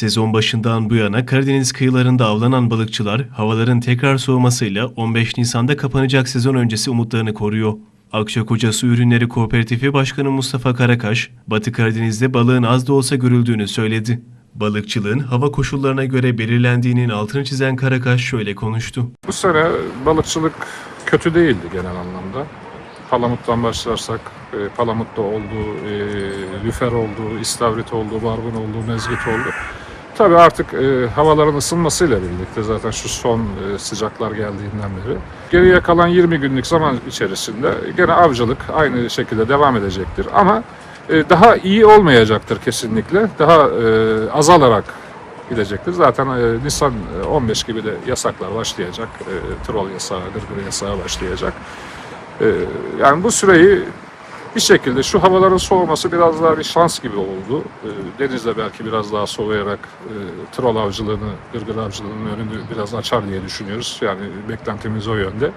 Sezon başından bu yana Karadeniz kıyılarında avlanan balıkçılar havaların tekrar soğumasıyla 15 Nisan'da kapanacak sezon öncesi umutlarını koruyor. Akçakoca Su Ürünleri Kooperatifi Başkanı Mustafa Karakaş, Batı Karadeniz'de balığın az da olsa görüldüğünü söyledi. Balıkçılığın hava koşullarına göre belirlendiğinin altını çizen Karakaş şöyle konuştu. Bu sene balıkçılık kötü değildi genel anlamda. Palamut'tan başlarsak, e, Palamut'ta oldu, e, lüfer oldu, istavrit oldu, barbun oldu, mezgit oldu. Tabii artık e, havaların ısınmasıyla birlikte zaten şu son e, sıcaklar geldiğinden beri geriye kalan 20 günlük zaman içerisinde gene avcılık aynı şekilde devam edecektir. Ama e, daha iyi olmayacaktır kesinlikle. Daha e, azalarak gidecektir. Zaten e, Nisan e, 15 gibi de yasaklar başlayacak. E, troll yasağı, gırgır yasağı başlayacak. E, yani bu süreyi bir şekilde şu havaların soğuması biraz daha bir şans gibi oldu. E, denizde belki biraz daha soğuyarak e, troll avcılığını, gırgır avcılığının önünü biraz açar diye düşünüyoruz. Yani beklentimiz o yönde.